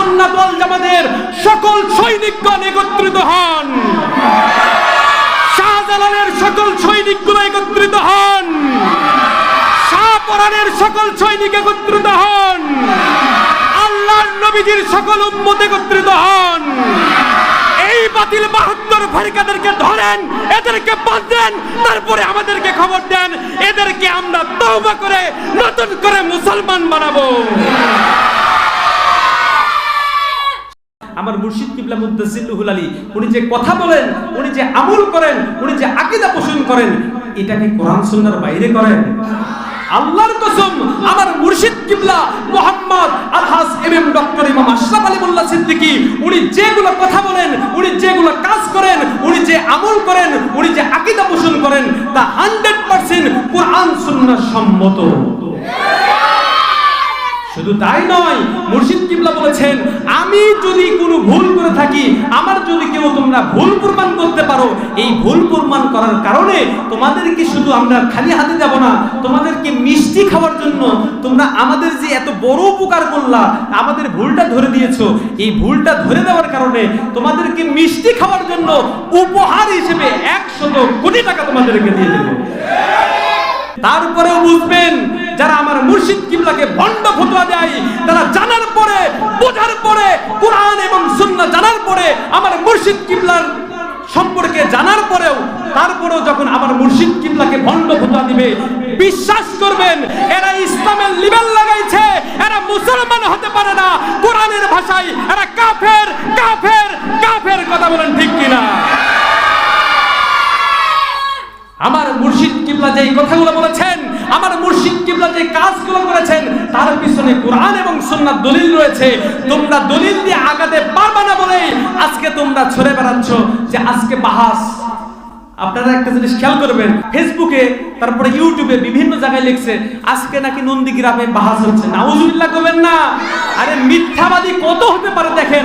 সুন্নাত ওয়াল জামাতের সকল সৈনিকগণ একত্রিত হন। শাহজালালের সকল সৈনিকগুলো একত্রিত হন। শাহপরানের সকল সৈনিক একত্রিত হন। আল্লাহর নবীজির সকল উম্মত একত্রিত হন। এই বাতিল বাহাত্তর ফারিকাদেরকে ধরেন, এদেরকে বাঁধেন তারপরে আমাদেরকে খবর দেন, এদেরকে আমরা তওবা করে, নতুন করে মুসলমান বানাবো। আমার মুর্শিদ কিবলা মুদ্দাসিল্লুহুল আলী, উনি যে কথা বলেন, উনি যে আমল করেন, উনি যে আকিদা পোষণ করেন, এটা কি কোরআন সুন্নাহর বাইরে করেন? আল্লাহর কসম, আমার মুর্শিদ কিবলা মোহাম্মদ আলহাস এম ডক্টর ইমাম আশরাফ আলী মোল্লা সিদ্দিকী, উনি যেগুলো কথা বলেন, উনি যেগুলো কাজ করেন, উনি যে আমল করেন, উনি যে আকিদা পোষণ করেন, তা হান্ড্রেড পার্সেন্ট কোরআন সুন্নাহ সম্মত। শুধু তাই নয়, মুর্শিদ কিবলা বলেছেন, আমি যদি কোনো ভুল করে থাকি, আমার যদি কেউ তোমরা ভুল প্রমাণ করতে পারো, এই ভুল প্রমাণ করার কারণে তোমাদেরকে শুধু আমরা খালি হাতে যাব না, তোমাদেরকে মিষ্টি খাওয়ার জন্য তোমরা আমাদের যে এত বড় উপকার করলা, আমাদের ভুলটা ধরে দিয়েছ, এই ভুলটা ধরে দেওয়ার কারণে তোমাদেরকে মিষ্টি খাওয়ার জন্য উপহার হিসেবে একশত কোটি টাকা তোমাদেরকে দিয়ে দেবো। তারপরেও বুঝবেন যারা আমার মুর্শিদ কিবলাকে ভণ্ড ফতোয়া দেয়, তারা জানার পরে, বোঝার পরে, কোরআন এবং সুন্নাহ জানার পরে, আমার মুর্শিদ কিবলার সম্পর্কে জানার পরেও, তারপরেও যখন আমার মুর্শিদ কিবলাকে ভণ্ড ফতোয়া দিবে, বিশ্বাস করবেন, এরা ইসলামের লিবেল লাগাইছে, এরা মুসলমান হতে পারে না, কোরআনের ভাষায় এরা কাফের কাফের কাফের, কথা বলেন ঠিক কিনা? আমার মুর্শিদ কিবলা যে কথাগুলো বলেছেন, আমার মুর্শিদ কিবলা যে কাজগুলো করেছেন, তার পিছনে কোরআন এবং সুন্নাত দলিল রয়েছে। তোমরা দলিল দিয়ে আগাতে পারবে না বলেই আজকে তোমরা ছড়ে বেড়াচ্ছ যে আজকে বাহাস। আপনারা একটা জিনিস খেয়াল করবেন, ফেসবুকে, তারপরে ইউটিউবে বিভিন্ন জায়গায় লিখছে, আজকে নাকি নন্দী নন্দীগ্রামে বাহাস হচ্ছে। নাউজুবিল্লাহ করবেন না। আরে মিথ্যাবাদী কত হতে পারে দেখেন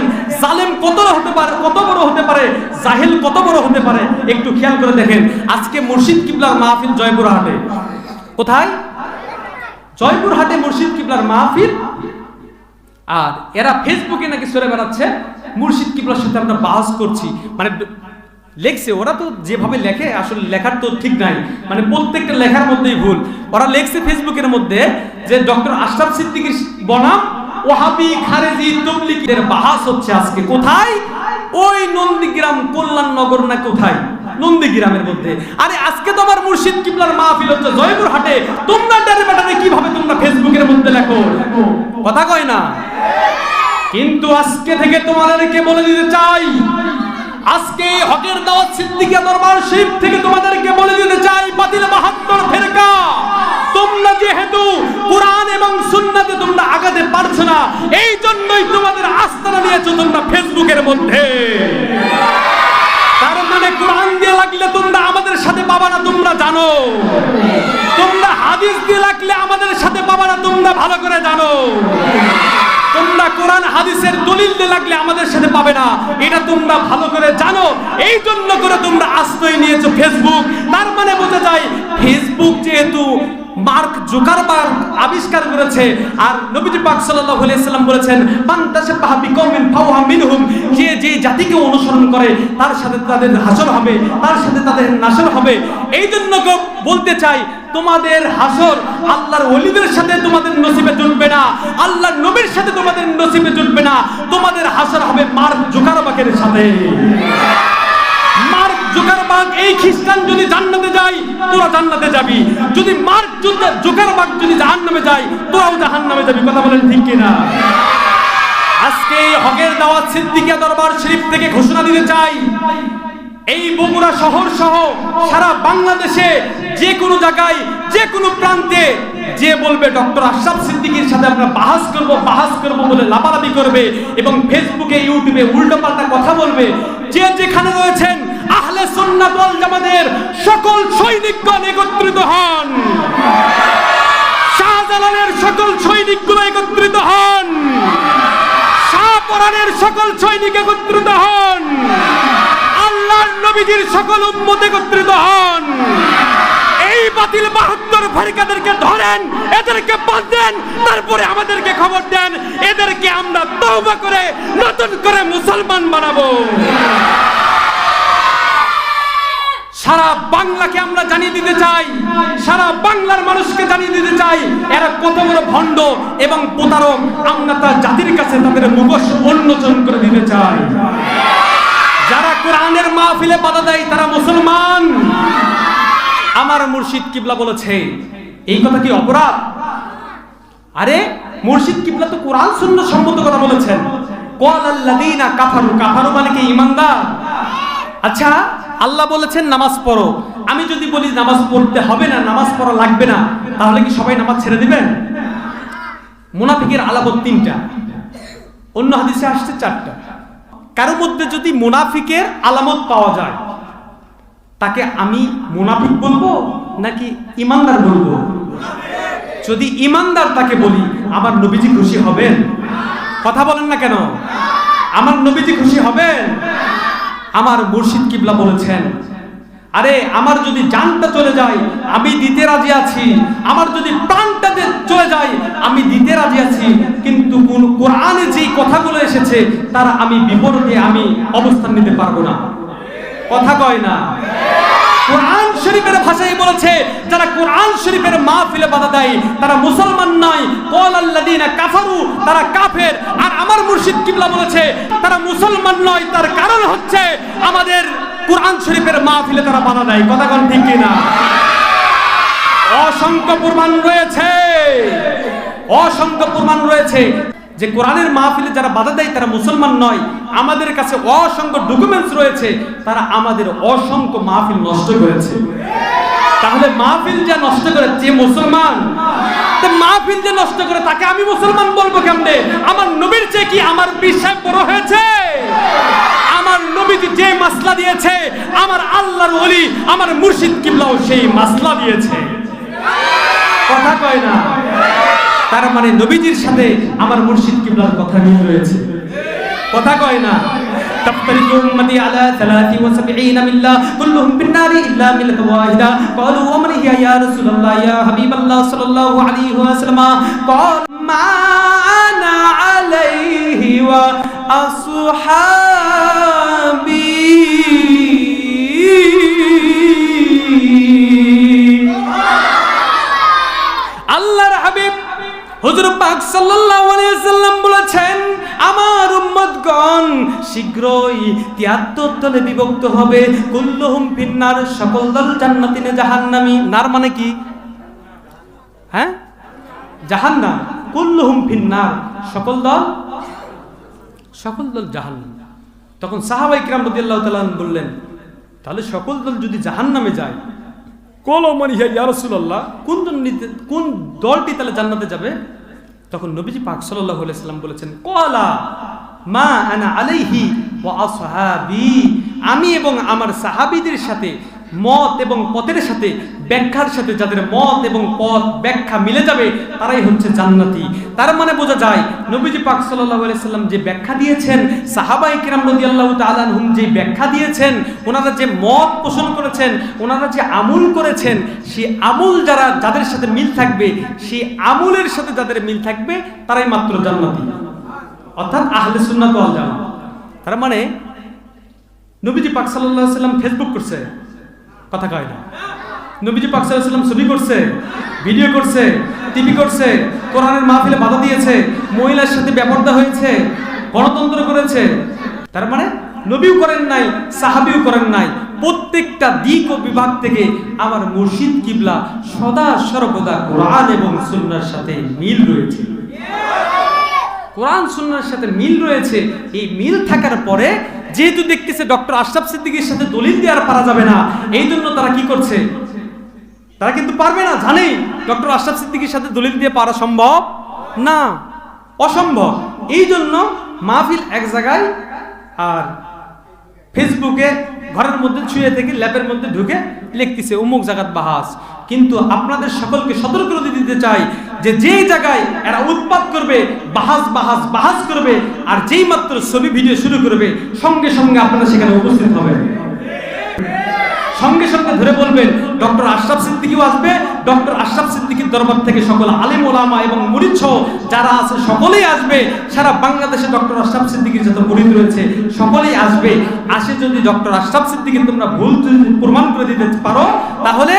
কত হতে পারে, কত বড় হতে পারে, জাহেল কত বড় হতে পারে, একটু খেয়াল করে দেখেন। আজকে মুর্শিদ কিবলার মাহফিল জয়পুর হাটে কোথায়? জয়পুর হাটে মুর্শিদ কিবলার মাহফিল। আর এরা ফেসবুকে নাকি সরে বেড়াচ্ছে, মুর্শিদ কিবলার সাথে আমরা বাস করছি। মানে লেখছে, ওরা তো যেভাবে লেখে, আসলে লেখার তো ঠিক নাই। মানে প্রত্যেকটা লেখার মধ্যেই ভুল। ওরা লেখছে ফেসবুকের মধ্যে যে ডক্টর আশরাফ সিদ্দিকীর বনাম ওহাবি খারেজি তবলিগের বাহাস হচ্ছে আজকে কোথায়? ওই নন্দীগ্রাম কল্যাণনগর না কোথায়? নন্দীগ্রামের মধ্যে। আরে আজকে তো আমার মুর্শিদ কিবলার মাহফিল হচ্ছে জয়পুর হাটে তোমরা বাটারে কীভাবে তোমরা ফেসবুকের মধ্যে লেখো? কথা কয় না? কিন্তু আজকে থেকে তোমাদেরকে বলে দিতে চাই, আজকে হকের দাওয়াত সিদ্দিকিয়া দরবার শরীফ থেকে তোমাদেরকে বলে দিতে চাই, বাতিল বাহাত্তর ফেরকা। তোমরা যেহেতু কোরআন এবং সুন্নাতে তোমরা আগাতে পারছ না এই জন্যই তোমাদের আস্থানা নিয়েছো তোমরা ফেসবুকের মধ্যে। তার মানে কোরআন দিয়ে লাগলে তোমরা আমাদের সাথে পাবা না, তোমরা জানো। তোমরা হাদিস দিয়ে লাগলে আমাদের সাথে পাবা না, তোমরা ভালো করে জানো। তোমরা কোরআন, হাদিসের দলিল দিয়ে লাগলে আমাদের সাথে পাবে না, এটা তোমরা ভালো করে জানো। এই জন্য করে তোমরা আশ্রয় নিয়েছো ফেসবুক। তার মানে বোঝা যায়, ফেসবুক যেহেতু মার্ক জুকারবার্গ আবিষ্কার করেছে। আর নবীজি পাক সাল্লাল্লাহু আলাইহি সাল্লাম বলেছেন, মান তাশাব্বাহা বিকওমিন ফাহুয়া মিনহুম যে যে জাতিকে অনুসরণ করে, তার সাথে তাদের হাসর হবে, তার সাথে তাদের নাসর হবে। এই জন্য বলতে চাই, তোমাদের হাসর আল্লাহর ওলিদের সাথে তোমাদের নসিবে জুটবে না, আল্লাহর নবীর সাথে তোমাদের নসিবে জুটবে না, তোমাদের হাসর হবে মার্ক জুকারবার্গের সাথে। মার্ক জুকারবার্গ এই খ্রিস্টান যদি জান্নাতে যায়, তোরা জান্নাতে যাবি। যদি মার্ক জুকা- জুকারবার্গ যদি জাহান্নামে যায়, তোরাও জাহান্নামে যাবি। কথা বলেন ঠিক কিনা? আজকে হকের দাওয়াত সিদ্দিকিয়া দরবার শরীফ থেকে ঘোষণা দিতে চাই। এই বগুড়া শহর সহ সারা বাংলাদেশে যে কোনো জায়গায়, যে কোনো প্রান্তে যে বলবে ডক্টর আশরাফ সিদ্দিকির সাথে আমরা বাহাস করব বাহাস করব বলে লাপালাপি করবে এবং ফেসবুকে ইউটিউবে উল্টোপাল্টা কথা বলবে। যে যেখানে রয়েছেন সুন্নাত ওয়াল জামাতের সকল সৈনিকগণ একত্রিত হন। শাহজালালের সকল সৈনিকগুলো একত্রিত হন। শাহপরানের সকল সৈনিক একত্রিত হন। আল্লাহর নবীজির সকল উম্মত একত্রিত হন। এই বাতিল বাহাত্তর ফারিকাদেরকে ধরেন, এদেরকে বাঁধেন তারপরে আমাদেরকে খবর দেন, এদেরকে আমরা তওবা করে, নতুন করে মুসলমান বানাবো। সারা বাংলাকে আমরা জানিয়ে দিতে চাই, সারা বাংলার মানুষকে জানিয়ে দিতে চাই, এরা কত বড় ভণ্ড এবং প্রতারক, আমরা তার জাতির কাছে তাদের মুখোশ উন্মোচন করে দিতে চাই। যারা কোরআনের মাহফিলে বাধা দেয়, তারা মুসলমান। আমার মুর্শিদ কিবলা বলেছে, এই কথা কি অপরাধ? আরে, মুর্শিদ কিবলা তো কোরআন শূন্য সম্মত কথা বলেছেন। কোয়াল আল্লাদিনা কাফারু কাফারু মানে কি, ইমানদার? আচ্ছা আল্লাহ বলেছেন, নামাজ পড়ো। আমি যদি বলি, নামাজ পড়তে হবে না, নামাজ পড়া লাগবে না, তাহলে কি সবাই নামাজ ছেড়ে দিবেন? মুনাফিকের আলামত তিনটা। অন্য হাদিসে আসছে চারটা। কারও মধ্যে যদি মুনাফিকের আলামত পাওয়া যায়, তাকে আমি মুনাফিক বলব নাকি ইমানদার বলব? যদি ইমানদার তাকে বলি, আমার নবীজি খুশি হবেন? কথা বলেন না কেন? আমার নবীজি খুশি হবেন? আমার মুর্শিদ কিবলা বলেছেন, আরে, আমার যদি জানটা চলে যায়, আমি দিতে রাজি আছি। আমার যদি প্রাণটা চলে যায়, আমি দিতে রাজি আছি। কিন্তু কোন কোরআনে যেই কথাগুলো এসেছে, তার আমি বিপরীতে আমি অবস্থান নিতে পারব না। কথা কয় না। কোরআন শরীফের ভাষায় বলেছে, যারা কোরআন শরীফের মাহফিলে বাধা দেয়, তারা মুসলমান নয়। কল আল্লাদিনা কাফারু, তারা কাফের। আর আমার মুর্শিদ কিবলা বলেছে, তারা মুসলমান নয়, তার কারণ হচ্ছে আমাদের কোরআন শরীফের মাহফিলে তারা বাধা দেয়। কথা কোন ঠিক কিনা? অসংখ্য প্রমাণ রয়েছে। অসংখ্য প্রমাণ রয়েছে। যে কোরআনের মাহফিলে যারা বাধা দেয়, তারা মুসলমান নয়। আমাদের কাছে অসংখ্য ডকুমেন্টস রয়েছে। তারা আমাদের অসংখ্য মাহফিল নষ্ট করেছে। তাহলে মাহফিল যে নষ্ট করে যে মুসলমান মাহফিল যে নষ্ট করে তাকে আমি মুসলমান বলব কেমনে? আমার নবীর চেয়ে কি আমার বিশ্বাস বড় হয়েছে? আমার নবীজি যে মাসলা দিয়েছে, আমার আল্লাহর ওলি, আমার মুর্শিদ কিবলাও সেই মাসলা দিয়েছে। কথা কয় না? তার মানে নবীজির সাথে আমার মুর্শিদ কিবলার কথা মিল রয়েছে। কথা কয় না? تفترق أمتي على ثلاث وسبعين ملة. كلهم في النار إلا ملة واحدة. قالوا ومن هي يا رسول الله يا حبيب الله صلى الله عليه وسلم؟ قال ما أنا عليه وأصحابي শীঘ্রই 73 দলে বিভক্ত হবে। কুল্লুহুম ফিন্নার, সকল দল জান্নাতিনে জাহান্নামী। নার মানে কি? হ্যাঁ? জাহান্নাম। কুল্লুহুম ফিন্নার, সকল দল? সকল দল জাহান্নাম। তখন সাহাবাই কিরাম রাদিয়াল্লাহু তাআলা বললেন, তাহলে সকল দল যদি জাহান্নামে যায় কলো মানে ইয়া রাসূলুল্লাহ, কোন কোন দলটি তাহলে জান্নাতে যাবে? তখন নবীজি পাক সাল্লাল্লাহু আলাইহি সাল্লাম বলেছেন কলা মা আনা আলাইহি ওয়া আসহাবি। আমি এবং আমার সাহাবিদের সাথে মত এবং পথের সাথে, ব্যাখ্যার সাথে যাদের মত এবং পথ ব্যাখ্যা মিলে যাবে, তারাই হচ্ছে জান্নাতি। তার মানে বোঝা যায়, নবীজি পাক আলাইহি সাল্লাম যে ব্যাখ্যা দিয়েছেন সাহাবাই কিরাম রাদিয়াল্লাহু তাআলা আনহুম যে ব্যাখ্যা দিয়েছেন, ওনারা যে মত পোষণ করেছেন, ওনারা যে আমল করেছেন, সেই আমল যারা, যাদের সাথে মিল থাকবে, সেই আমলের সাথে যাদের মিল থাকবে, তারাই মাত্র জান্নাতি। অর্থাৎ আহলে সুন্নাত ওয়াল জামাত। তার মানে নবীজি পাক সাল্লাম ফেসবুক করছে। কথা কয় না। নবীজি পাক সাল্লাম ছবি করছে, ভিডিও করছে, টিভি করছে, কোরআনের মাহফিলে বাধা দিয়েছে, মহিলার সাথে ব্যাপারটা হয়েছে, গণতন্ত্র করেছে। তার মানে নবীও করেন নাই, সাহাবিও করেন নাই। প্রত্যেকটা দিক ও বিভাগ থেকে আমার মুর্শিদ কিবলা সদা সর্বদা কোরআন এবং সুন্নাহর সাথে মিল রয়েছে। কোরআন সুন্নাহর সাথে মিল রয়েছে, এই মিল থাকার পরে যেহেতু দেখতেছে ডক্টর আশরাফ সিদ্দিকীর সাথে দলিল দেওয়ার পারা যাবে না, এই জন্য তারা কি করছে? তারা কিন্তু পারবে না, জানেই। ডক্টর আশরাফ সিদ্দিকীর সাথে দলিল দিয়ে পারা সম্ভব না, অসম্ভব। এই জন্য মাহফিল এক জায়গায় আর ফেসবুকে ঘরের মধ্যে ছুঁয়ে থেকে ল্যাপের মধ্যে ঢুকে লিখতেছে অমুক জায়গাত বাহাস। কিন্তু আপনাদের সকলকে সতর্ক দিতে চাই যে যেই জায়গায় এরা উৎপাত করবে, বাহাস বাহাস বাহাস করবে, আর যেই মাত্র ছবি, ভিডিও শুরু করবে, সঙ্গে সঙ্গে আপনারা সেখানে উপস্থিত হবেন। সঙ্গে সঙ্গে ধরে বলবেন, ডক্টর আশরাফ সিদ্দিকিও আসবে। ডক্টর আশরাফ সিদ্দিকির দরবার থেকে সকল আলিম, ওলামা এবং সহ যারা আছে, সকলেই আসবে। সারা বাংলাদেশে ডক্টর আশরাফ সিদ্দিকির যত মুরিদ রয়েছে, সকলেই আসবে। আসে যদি ডক্টর আশরাফ সিদ্দিকি তোমরা ভুল প্রমাণ করে দিতে পারো, তাহলে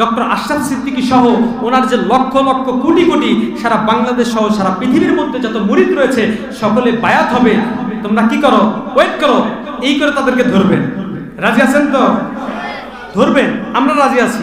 ডক্টর আশরাফ সিদ্দিকী সহ ওনার যে লক্ষ লক্ষ কোটি কোটি সারা বাংলাদেশ সহ সারা পৃথিবীর মধ্যে যত মুরিদ রয়েছে, সকলে বায়াত হবে। তোমরা কি করো? ওয়েট করো। এই করে তাদেরকে ধরবেন। রাজি আছেন তো? ধরবেন। আমরা রাজি আছি।